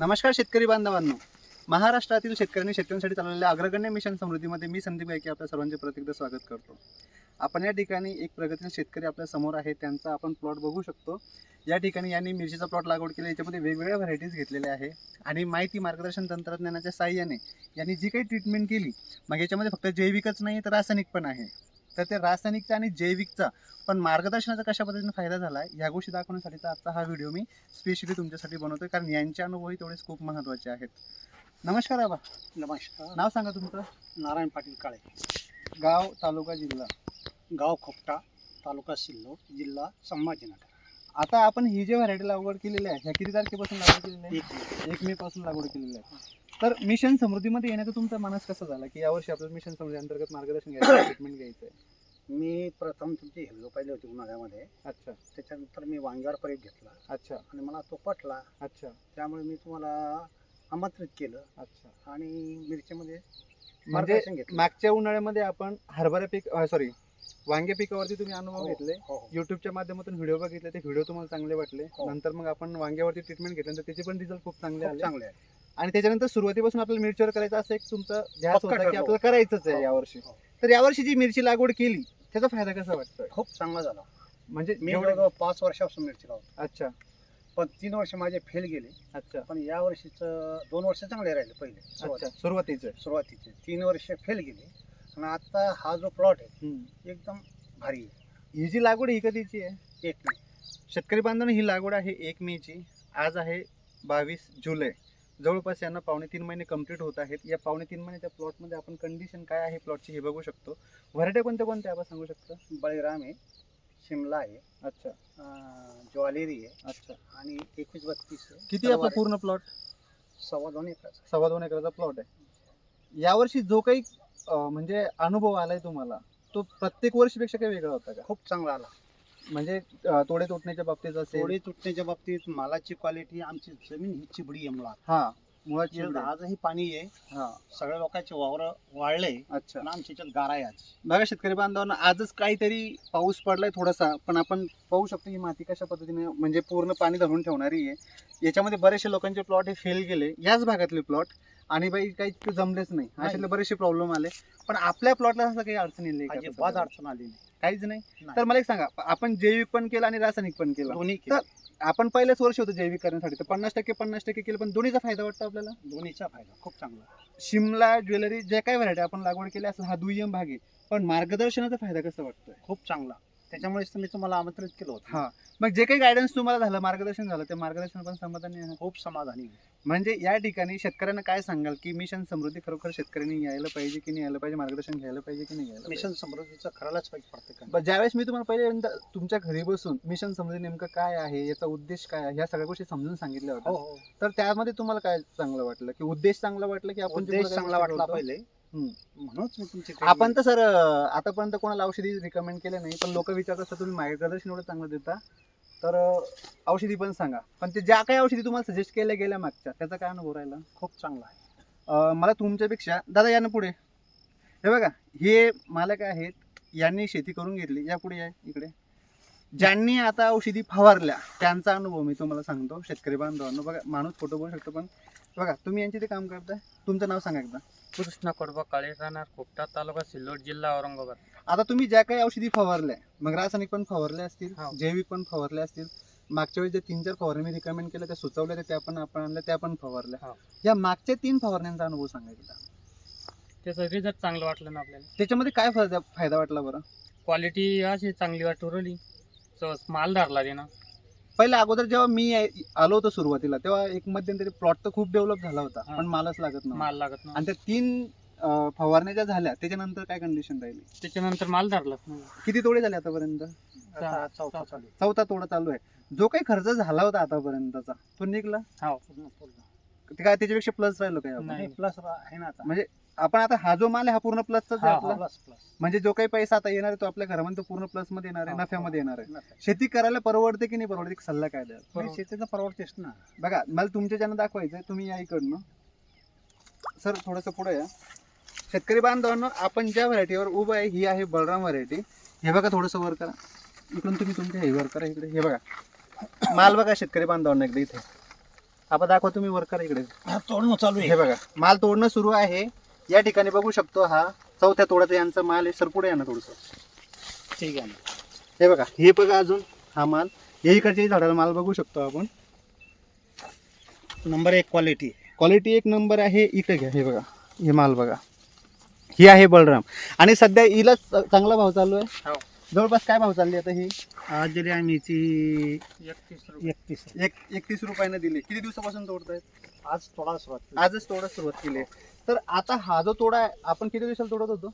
नमस्कार शेतकरी बांधवांनो. महाराष्ट्रातील शेतकऱ्यांनी शेतकऱ्यांसाठी चालवलेल्या अग्रगण्य मिशन समृद्धीमध्ये मी संदीप गायके आपल्या सर्वांचे परत स्वागत करतो. आपण या ठिकाणी एक प्रगतीशील शेतकरी आपल्यासमोर आहे त्यांचा आपण प्लॉट बघू शकतो. या ठिकाणी यांनी मिरचीचा प्लॉट लागवड केला याच्यामध्ये वेगवेगळ्या व्हरायटीज घेतलेल्या आहे. आणि माहिती मार्गदर्शन तंत्रज्ञानाच्या साह्याने यांनी जी काही ट्रीटमेंट केली मग याच्यामध्ये फक्त जैविकच नाही तर रासायनिक पण आहे. तर ते रासायनिकचा आणि जैविकचा पण मार्गदर्शनाचा कशा पद्धतीने फायदा झाला आहे ह्या गोष्टी दाखवण्यासाठीचा आजचा हा व्हिडिओ मी स्पेशली तुमच्यासाठी बनवतोय कारण यांचे अनुभवही तेवढेच खूप महत्त्वाचे आहेत. नमस्कार बाबा नमस्कार. नाव सांगा तुमचं. नारायण पाटील काळे. गाव तालुका जिल्हा. गाव खोपटा तालुका सिल्लोड जिल्हा संभाजीनगर. आता आपण ही जी व्हरायटी लागवड केलेली आहे ह्या किती तारखेपासून लागवड केलेली आहे? एक एक मे पासून लागवड केलेली आहे. तर मिशन समृद्धीमध्ये येण्याचा तुमचा मानस कसा झाला? की यावर्षी आपल्याला मिशन समृद्धी अंतर्गत मार्गदर्शन घ्यायचं ट्रीटमेंट घ्यायचं आहे मी प्रथम तुमची हिरलो पाहिली होती उन्हाळ्यामध्ये. अच्छा. त्याच्यानंतर मी वांग्यावर परत घेतला. अच्छा. आणि मला तो पटला. अच्छा. त्यामुळे मी तुम्हाला आमंत्रित केलं. अच्छा. आणि मिरचीमध्ये म्हणजे मार्गदर्शन घेतलं. मागच्या उन्हाळ्यामध्ये आपण हरभरा पीक सॉरी वांगे पिकावरती तुम्ही अनुभव हो, घेतले. हो, हो. युट्यूबच्या माध्यमातून व्हिडिओ बघितले. ते व्हिडिओ तुम्हाला चांगले वाटले. हो. नंतर मग आपण वांग्यावरती ट्रीटमेंट घेतल्यानंतर त्याचे पण रिझल्ट खूप चांगले खूप आले. चांगले आहे आणि त्याच्यानंतर सुरुवातीपासून आपल्याला मिरचीवर करायचं असं एक तुमचं ध्यास पक्का होता की ठरलं. आपल्याला करायचंच आहे हो, यावर्षी. हो. तर यावर्षी जी मिरची लागवड केली त्याचा फायदा कसा वाटतोय? खूप चांगला झाला. म्हणजे मी जेवढं- जवळजवळ पाच वर्षापासून मिरची लावतो. अच्छा. पण तीन वर्ष माझे फेल गेले. अच्छा. पण या वर्षीचं दोन वर्ष चांगले राहिले पहिले. अच्छा सुरुवातीला. सुरुवातीचं. सुरुवातीचे. तीन वर्ष फेल गेले. आणि आता हा जो प्लॉट आहे हम्म. एकदम भारी आहे. ही जी लागवड ही कधीची आहे? एक नाही शेतकरी बांधवांनो ही लागवड आहे एक मेची. आज आहे बावीस जुलै. जवळपास यांना पावणे तीन महिने कंप्लीट होत आहेत. या पावणे तीन महिन्याच्या प्लॉटमध्ये आपण कंडिशन काय आहे प्लॉटची हे बघू शकतो. व्हरायटी कोणत्या कोणत्या आपण सांगू शकतो? बळीराम आहे शिमला आहे अच्छा. ज्वालेरी आहे अच्छा. आणि एकवीस बत्तीस आहे. किती आहे आपला. पूर्ण प्लॉट सव्वा दोन एकराचा. सव्वा दोन एकराचा प्लॉट आहे. यावर्षी जो काही म्हणजे अनुभव आलाय तुम्हाला तो प्रत्येक वर्षीपेक्षा काही वेगळा होता का? खूप चांगला आला. म्हणजे अं, तोडे तुटण्याच्या बाबतीत असेल. थोडी तुटण्याच्या बाबतीत मालाची क्वालिटी आमची जमीन ही चिबडी आहे मुळात. हा मुळाची याच्यात आजही पाणी आहे. हा. सगळ्या लोकांचे वावर वाळले. अच्छा. पण आमच्या याच्यात गारा आहे आज. बघा शेतकरी बांधवांना आजच काहीतरी पाऊस पडलाय थोडासा पण आपण पाहू शकतो ही माती कशा पद्धतीने म्हणजे पूर्ण पाणी धरून ठेवणारी आहे. याच्यामध्ये बरेचसे लोकांचे प्लॉट हे फेल गेले. याच भागातले प्लॉट आणि बाई काही जमलेच नाही. अशातले बरेचसे प्रॉब्लेम आले. पण आपल्या प्लॉटला असं काही अडचण येईल अजिबात? अडचण आली नाही. काहीच नाही. तर मला एक सांगा आपण जैविक पण केलं आणि रासायनिक पण केलं. दोन्ही तर. आपण पहिल्याच वर्ष होतं जैविक करण्यासाठी तर पन्नास टक्के पन्नास टक्के केलं पण दोन्हीचा फायदा वाटतो आपल्याला? दोन्हीचा फायदा खूप चांगला. शिमला ज्वेलरी जे काही व्हरायटी आपण लागवड केली असेल हा दुय्यम भाग आहे. पण मार्गदर्शनाचा फायदा कसा वाटतोय? खूप चांगला. त्याच्यामुळेच तर मी तुम्हाला आमंत्रित केलं होतं. हा. मग जे काही गायडन्स तुम्हाला झालं मार्गदर्शन झालं ते मार्गदर्शन पण समाधानी खूप समाधानी आहे. म्हणजे या ठिकाणी शेतकऱ्यांना काय सांगाल? की मिशन समृद्धी खरोखर शेतकऱ्यांनी यायला पाहिजे की नाही? यायला पाहिजे मार्गदर्शन घ्यायला पाहिजे की नाही पाहिजे? मिशन समृद्धीचं करायलाच पाहिजे प्रत्येकाने. ज्यावेळेस मी तुम्हाला पहिल्यांदा तुमच्या घरी बसून मिशन समृद्धी नेमकं काय आहे याचा उद्देश काय आहे ह्या सगळ्या गोष्टी समजून सांगितल्या हो होत्या. हो तर त्यामध्ये तुम्हाला काय चांगलं वाटलं? की उद्देश चांगला वाटला की आपण जे उद्देश पुढे चांगला गोष्टी वाटला करतो? पहिले. हम्म. म्हणूनच मी तुमची आपण तर सर आतापर्यंत कोणाला औषधी रिकमेंड केले नाही पण लोक विचारतात सर तुम्ही मार्गदर्शन एवढं चांगलं देता? तर औषधी पण सांगा. पण ते ज्या काही औषधी तुम्हाला सजेस्ट केल्या गेल्या मागच्या त्याचा काय अनुभव राहिला? खूप चांगला आहे. मला तुमच्यापेक्षा दादा यानं पुढे. हे बघा हे मालक आहेत यांनी शेती करून घेतली. या पुढे आहे इकडे. ज्यांनी आता औषधी फवारल्या त्यांचा अनुभव मी तुम्हाला सांगतो शेतकरी बांधवांनो. बघा माणूस फोटो बोलू शकतो पण बघा तुम्ही यांचे ते काम करताय. तुमचं नाव सांगा एकदा. कृष्णा कोडबा काळे राहणार खोपटा तालुका सिल्लोड जिल्हा औरंगाबाद. आता तुम्ही ज्या काही औषधी फवारल्या मग रासायनिक पण फवारल्या असतील हो. जैविक पण फवारल्या असतील मागच्या वेळेस जे तीन चार फवारणी मी रिकमेंड केल्या त्या सुचवल्या त्या पण आपण आणल्या त्या पण फवारल्या. हो. या मागच्या तीन फवारण्यांचा अनुभव सांगा एकदा. त्याचा रिझल्ट चांगलं वाटलं ना आपल्याला? त्याच्यामध्ये काय फायदा फायदा वाटला बरं? क्वालिटी अशी चांगली वाटू राहिली. माल धरला रे ना पहिल्या अगोदर जेव्हा मी आलो होतो सुरुवातीला तेव्हा एक मध्यंतरी प्लॉट तर खूप डेव्हलप झाला होता हा. पण मालच लागत नव्हता. माल लागत ना आणि त्या तीन अं, फवारण्या ज्या झाल्या त्याच्यानंतर काय कंडिशन राहिली? त्याच्यानंतर माल धरलाच नाही किती तोडे झाले आतापर्यंत? आता चौथा चालू आहे. चौथा तोडा चालू आहे. जो काही खर्च झाला होता आतापर्यंतचा तो निघला? हो. ते काय त्याच्यापेक्षा प्लस राहिलो काय आपण? नाही. नाही प्लस आहे ना आता. म्हणजे आपण आता हा जो माल आहे हा पूर्ण प्लसचाच आहे आपला? प्लस प्लस म्हणजे जो काही पैसा आता येणार आहे तो आपल्या घरामध्ये तो पूर्ण प्लसमध्ये येणार आहे हा, नफ्यामध्ये येणार आहे. शेती करायला परवडते की नाही परवडते? एक सल्ला काय द्याल? शेतीचं परवडतेच ना. बघा मला तुमच्या ज्यांना दाखवायचं आहे तुम्ही या इकडनं. सर थोडंसं पुढे या. शेतकरी बांधवांनो आपण ज्या व्हरायटीवर उभं आहे ही आहे बलराम व्हरायटी. हे बघा थोडंसं वर करा. इकडून तुम्ही तुमच्या हे वर करा इकडे. हे बघा. माल बघा शेतकरी बांधवांना एकदा इथे. आपण दाखवा तुम्ही वर्कर इकडे. हा तोडणं चालू हे आहे बघा माल तोडणं सुरू आहे. या ठिकाणी बघू शकतो हा चौथ्या तोड्याचा यांचा माल आहे सर पुढे या ना थोडस ठीक आहे. ना. हे बघा हे बघा अजून हा माल. हे इकडच्या झाडाला माल बघू शकतो आपण. नंबर एक क्वालिटी क्वालिटी एक नंबर आहे इकडे घ्या हे बघा हे माल बघा. ही आहे बलराम. आणि सध्या हिला च- चांगला भाव चालू आहे? हो. जवळपास काय भाव चालली आता ही? हाजरी आणि ती एकतीस रुपये. एकतीस. एक एकतीस रुपयाने दिली. किती दिवसापासून तोडतायत? आज थोडा सुरुवात. आजच तोडा सुरुवात केली. आहे तर आता हा जो तोडा आहे आपण किती दिवसाला तोडत होतो?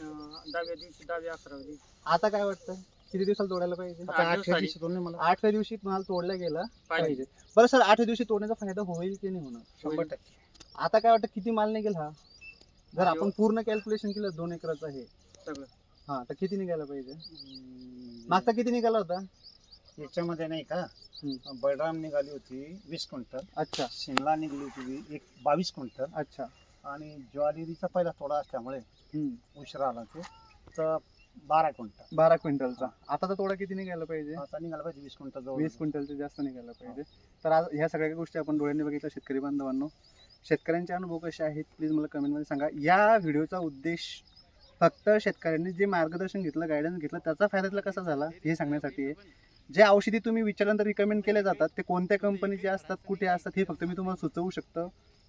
अं, दहाव्या दिवशी दहाव्या अकराव्या दिवशी. आता काय वाटतं? किती दिवसाला तोडायला पाहिजे? आता आठ आठव्या. दिवशी तोडणे मला. आठव्या दिवशी माल तोडला गेला? पाहिजे. पाहिजे. बरं सर आठव्या दिवशी तोडण्याचा फायदा होईल की नाही होणार? शंभर टक्के. आता काय वाटतं किती माल निघेल हा? जर हा, आपण पूर्ण कॅल्क्युलेशन केलं दोन एकराचं आहे सगळं. हा तर किती निघायला पाहिजे? मागचा किती निघाला होता? याच्यामध्ये नाही का? हम्म. बळराम निघाली होती वीस क्विंटल. अच्छा. शिमला निघाली होती वी- एक बावीस क्विंटल. अच्छा. आणि ज्वारीचा पहिला थोडा असल्यामुळे हम्म. उशिरा आला ते. तर बारा क्विंटल. बारा क्विंटलचा. आता तर तोडा किती निघायला पाहिजे? आता निघाला पाहिजे वीस क्विंटल जवळ. वीस क्विंटलचे जास्त निघायला पाहिजे. तर आज ह्या सगळ्या गोष्टी आपण डोळ्यांनी बघितल्या शेतकरी बांधवांनो. शेतकऱ्यांचे अनुभव कसे आहेत? प्लीज मला कमेंटमध्ये सांगा. या व्हिडिओचा उद्देश फक्त शेतकऱ्यांनी जे मार्गदर्शन घेतलं गायडन्स घेतलं त्याचा फायदा त्याला कसा झाला हे सांगण्यासाठी आहे. जे औषधी तुम्ही विचारल्यानंतर रिकमेंड केले जातात ते कोणत्या कंपनीचे असतात कुठे असतात हे फक्त मी तुम्हाला सुचवू शकतो.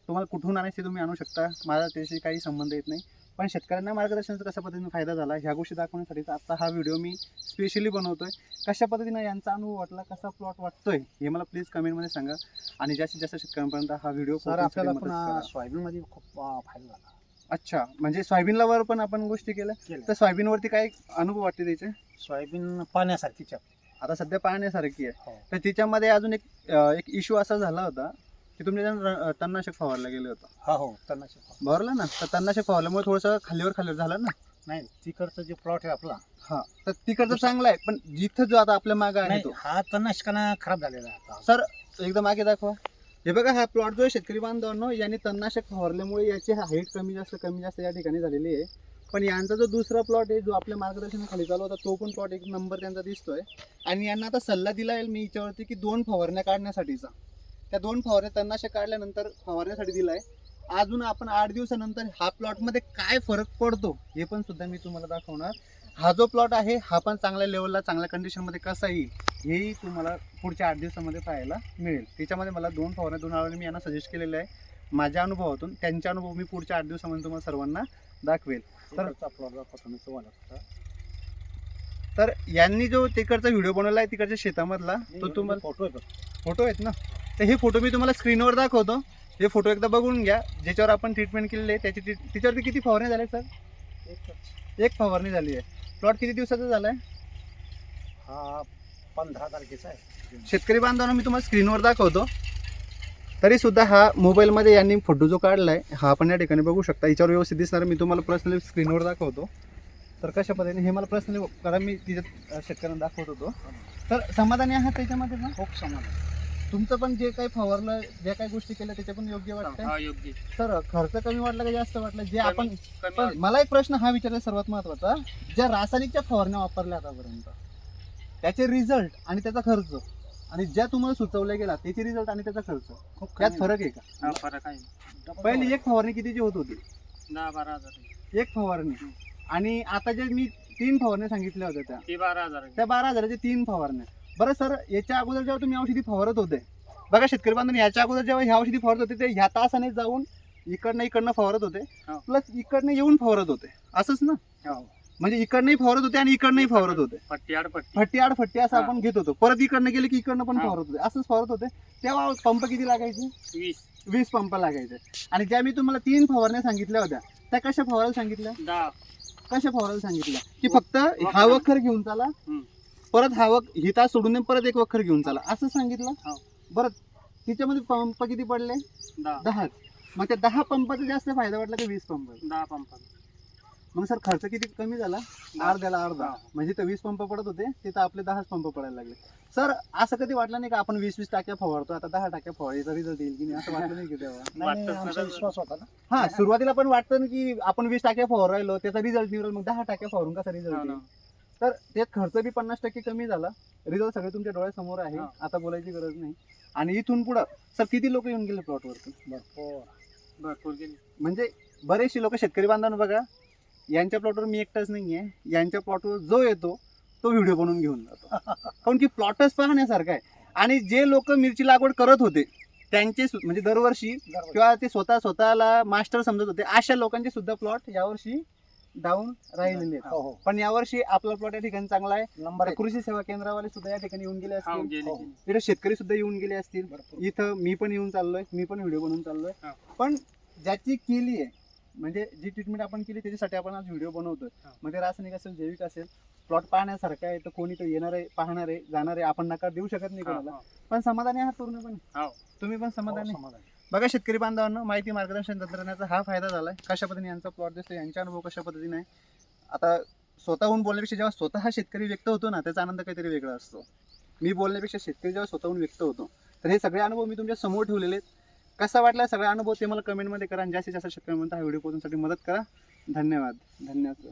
तुम्हाला कुठून आणायचे तुम्ही आणू शकता माझा त्याशी काही संबंध येत नाही. पण शेतकऱ्यांना मार्गदर्शनाचा कशा पद्धतीने फायदा झाला ह्या गोष्टी दाखवण्यासाठी आता हा व्हिडिओ मी स्पेशली बनवतोय. कशा पद्धतीनं यांचा अनुभव वाटला कसा प्लॉट वाटतोय हे मला प्लीज कमेंटमध्ये सांगा. आणि जास्तीत जास्त शेतकऱ्यांपर्यंत हा व्हिडिओ सर आपल्याला पण सोयाबीन मध्ये खूप फायदा झाला. अच्छा म्हणजे सोयाबीनला वर पण आपण गोष्टी केल्या? केलं तर सोयाबीनवरती काय अनुभव वाटते त्याचे? सोयाबीन पाण्यासारखीच आहे. आता सध्या पाहण्यासारखी आहे. हो. तर तिच्यामध्ये अजून एक अं, एक इश्यू असा झाला होता की तुमच्या तणनाशक फवारला गेलं होतं. हा हो तणनाशक बरोबर ना? तर तणनाशक फवारल्यामुळे थोडंसं खालीवर खालीवर झालं ना? नाही तिकडचं जे प्लॉट आहे आपला. हा तर तिकडचं चांगलं आहे पण जिथं जो आता आपल्या मागं आहे नाही तो. हा तणनाशकानं खराब झालेला आहे आता. सर एकदा मागे दाखवा. हे बघा हा प्लॉट जो आहे शेतकरी बांधवांनो यांनी तणनाशक फवारल्यामुळे याची हाईट कमी जास्त कमी जास्त या ठिकाणी झालेली आहे. पण यांचा जो दुसरा प्लॉट आहे जो आपल्या मार्गदर्शनाखाली चालू होता तो पण प्लॉट एक नंबर त्यांचा दिसतोय. आणि यांना आता सल्ला दिला आहे मी याच्यावरती की दोन फवारण्या काढण्यासाठीचा. त्या दोन फवारण्या तणनाशक काढल्यानंतर फवारण्यासाठी दिला आहे अजून आपण आठ दिवसानंतर हा प्लॉटमध्ये काय फरक पडतो हे पण सुद्धा मी तुम्हाला दाखवणार. हा जो प्लॉट आहे हा पण चांगल्या लेवलला चांगल्या कंडिशनमध्ये कसा येईल हेही तुम्हाला पुढच्या आठ दिवसामध्ये पाहायला मिळेल. त्याच्यामध्ये मला दोन फवारण्या दोन आळवणी मी यांना सजेस्ट केलेले आहे. माझ्या अनुभवातून त्यांचे अनुभव मी पुढच्या आठ दिवसामध्ये तुम्हाला सर्वांना दाखवेल. तर-. तर यांनी जो तिकडचा व्हिडिओ बनवला आहे तिकडच्या शेतामधला तो तुम्हाला फोटो. फोटो आहेत ना? तर हे फोटो मी तुम्हाला स्क्रीनवर दाखवतो. हे फोटो एकदा बघून घ्या. ज्याच्यावर आपण ट्रीटमेंट केलेली आहे त्याची त्याच्यावरती किती फवारणी झाले सर. एक फवारणी झाली आहे. प्लॉट किती दिवसाचा झाला आहे हा पंधरा तारखेचा आहे. शेतकरी बांधवांना मी तुम्हाला स्क्रीनवर दाखवतो. तरी सुद्धा हा मोबाईलमध्ये यांनी फोटो जो काढला आहे हा आपण या ठिकाणी बघू शकता. याच्यावर व्यवस्थित दिसणार मी तुम्हाला पर्सनली स्क्रीनवर दाखवतो. तर कशा पद्धतीने हे मला पर्सनली कारण मी तिच्यात शेतकऱ्यांना दाखवत होतो. तर समाधानी आहात त्याच्यामध्ये ना खूप समाधान. तुमचं पण जे काही फवारलं ज्या काही गोष्टी केल्या त्याच्या पण योग्य वाटतं हा योग्य. सर खर्च कमी वाटला का जास्त वाटला? जे आपण कमी पण मला एक प्रश्न हा विचारायला सर्वात महत्त्वाचा. ज्या रासायनिकच्या फवारण्या वापरल्या आतापर्यंत त्याचे रिझल्ट आणि त्याचा खर्च आणि ज्या तुम्हाला सुचवल्या गेला त्याचे रिझल्ट आणि त्याचा खर्च खूप त्यात फरक आहे का? हा फरक आहे. पहिली एक फवारणी कितीची होत होती? दहा बारा हजार. एक फवारणी. आणि आता जे मी तीन फवारण्या सांगितल्या होत्या त्या ती बारा हजार आहे. त्या बारा हजाराच्या तीन फवारण्या. बरं सर याच्या अगोदर जेव्हा तुम्ही औषधी फवारत होते बघा शेतकरी बांधून याच्या अगोदर जेव्हा ह्या औषधी फवारत होते ते ह्या तासाने जाऊन इकडनं इकडनं फवारत होते हो. प्लस इकडनं येऊन फवारत होते. असंच ना? हो. म्हणजे इकडनंही फवारत होते आणि इकडनंही फवारत होते. पट्टी आड पट्टी फट्टी. आड फट्टी असं. आपण घेत होतो. परत इकडनं गेले की इकडनं पण. फवारत होते. असंच फवारत होते. तेव्हा पंप किती लागायचे? वीस. वीस पंप लागायचे. आणि ज्या मी तुम्हाला तीन फवारण्या सांगितल्या होत्या त्या कशा फवारायला सांगितल्या? कशा फवारायला सांगितल्या? की फक्त हा वखर घेऊन चाला. परत हा वख ही तास सोडून दे, परत एक वखर घेऊन चाला. असं सांगितलं? हो. बरं तिच्यामध्ये पंप किती पडले? दहा. दहाच. मग त्या दहा पंपाचा जास्त फायदा वाटला की वीस पंप? दहा पंप. मग सर खर्च किती कमी झाला? अर्ध्याला अर्धा. हा. म्हणजे ते वीस पंप पडत होते तिथं आपले दहाच पंप पडायला लागले. सर असं कधी वाटलं नाही का आपण वीस वीस टाक्या फवारतो? आता दहा टाक्या फवारायचा रिझल्ट येईल की नाही? असं वाटलं नाही की तेव्हा? नाही, नाही, वाटतंच आमचा ना. विश्वास होता ना. हा सुरुवातीला पण वाटतं ना की आपण वीस टाक्या फवारायलो त्याचा रिझल्ट निघेल मग दहा टाक्या फवारून कसा रिझल्ट. येईल? तर त्यात खर्च बी पन्नास टक्के कमी झाला. रिझल्ट सगळे तुमच्या डोळ्यासमोर आहे. हा. आता बोलायची गरज नाही. आणि इथून पुढं सर किती लोक येऊन गेले प्लॉटवरती भरपूर. गेली. म्हणजे बरेचसे लोक शेतकरी बांधवांना बघा यांच्या प्लॉटवर मी एकटाच नाही आहे यांच्या प्लॉटवर जो येतो तो व्हिडिओ बनवून घेऊन जातो. काऊन की प्लॉटच पाहण्यासारखा आहे. आणि जे लोक मिरची लागवड करत होते त्यांचे सु- म्हणजे दरवर्षी दरवर्षी. किंवा ते स्वतः स्वतःला मास्टर समजत होते अशा लोकांचे सुद्धा प्लॉट यावर्षी डाऊन राहिलेले आहेत हो हो पण यावर्षी आपला प्लॉट या ठिकाणी चांगला आहे नंबर एक कृषी सेवा केंद्रावाले सुद्धा या ठिकाणी येऊन गेले हा असतील गेली हो. गेली. शेतकरी सुद्धा येऊन गेले असतील भरपूर इथं मी पण येऊन चाललोय मी पण व्हिडिओ बनवून चाललोय हा. पण ज्याची केली आहे म्हणजे जी ट्रीटमेंट आपण केली त्याच्यासाठी आपण आज व्हिडिओ बनवतोय हा. ते रासायनिक असेल जैविक असेल प्लॉट पाहण्यासारखं आहे तर कोणी तर येणार आहे पाहणार आहे जाणार आहे आपण नकार देऊ शकत नाही हा, कोणाला हा. पण समाधानी आहात पूर्णपणे हो. तुम्ही पण समाधानी हो, समाधान. बघा शेतकरी बांधवांनो माहिती मार्गदर्शन तंत्रज्ञानाचा हा फायदा झालाय. कशा पद्धतीने यांचा प्लॉट दिसतो यांचा अनुभव कशा पद्धतीने आहे? आता स्वतःहून बोलण्यापेक्षा जेव्हा स्वतः हा शेतकरी व्यक्त होतो ना त्याचा आनंद काहीतरी वेगळा असतो. मी बोलण्यापेक्षा शेतकरी जेव्हा स्वतःहून व्यक्त होतो तर हे सगळे अनुभव मी तुमच्यासमोर ठेवलेले आहेत. कसा वाटला सगळा अनुभव ते मला कमेंटमध्ये करा आणि जास्तीत जास्त शेतकऱ्यांमध्ये हा व्हिडिओ पोहोचण्यासाठी मदत करा. धन्यवाद. धन्यवाद